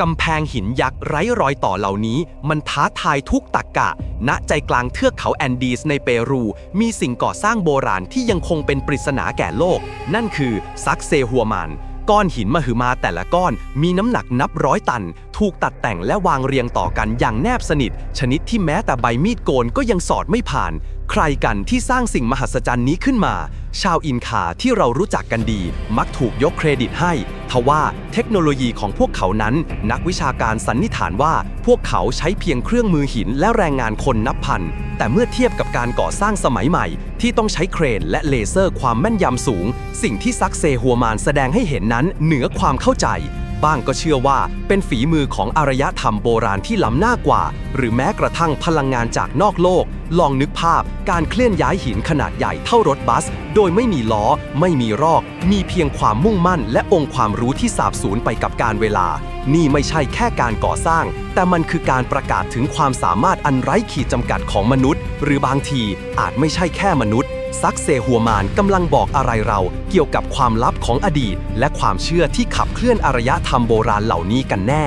กำแพงหินยักษ์ไร้รอยต่อเหล่านี้ มันท้าทายทุกตักกะ ณใจกลางเทือกเขาแอนดีสในเปรู มีสิ่งก่อสร้างโบราณที่ยังคงเป็นปริศนาแก่โลก นั่นคือซักเซฮัวมานก้อนหินมหึมาแต่ละก้อนมีน้ำหนักนับร้อยตัน ถูกตัดแต่งและวางเรียงต่อกันอย่างแนบสนิท ชนิดที่แม้แต่ใบมีดโกนก็ยังสอดไม่ผ่าน ใครกันที่สร้างสิ่งมหัศจรรย์นี้ขึ้นมา ชาวอินคาที่เรารู้จักกันดี มักถูกยกเครดิตให้ ทว่าเทคโนโลยีของพวกเขานั้น นักวิชาการสันนิษฐานว่า พวกเขาใช้เพียงเครื่องมือหินและแรงงานคนนับพัน แต่เมื่อเทียบกับการก่อสร้างสมัยใหม่ ที่ต้องใช้เครนและเลเซอร์ความแม่นยำสูง สิ่งที่ซักเซฮัวมานแสดงให้เห็นนั้นเหนือความเข้าใจ บ้างก็เชื่อว่าเป็นฝีมือของอารยธรรมโบราณที่ล้ำหน้ากว่า หรือแม้กระทั่งพลังงานจากนอกโลก ลองนึกภาพการเคลื่อนย้ายหินขนาดใหญ่เท่ารถบัส โดยไม่มีล้อ ไม่มีรอก มีเพียงความมุ่งมั่น และองค์ความรู้ที่สาบสูญไปกับการเวลา นี่ไม่ใช่แค่การก่อสร้าง แต่มันคือการประกาศถึงความสามารถอันไร้ขีดจำกัดของมนุษย์ หรือบางทีอาจไม่ใช่แค่มนุษย์ ซักเซฮัวมานกำลังบอกอะไรเราเกี่ยวกับความลับของอดีต และความเชื่อที่ขับเคลื่อนอารยธรรมโบราณเหล่านี้กันแน่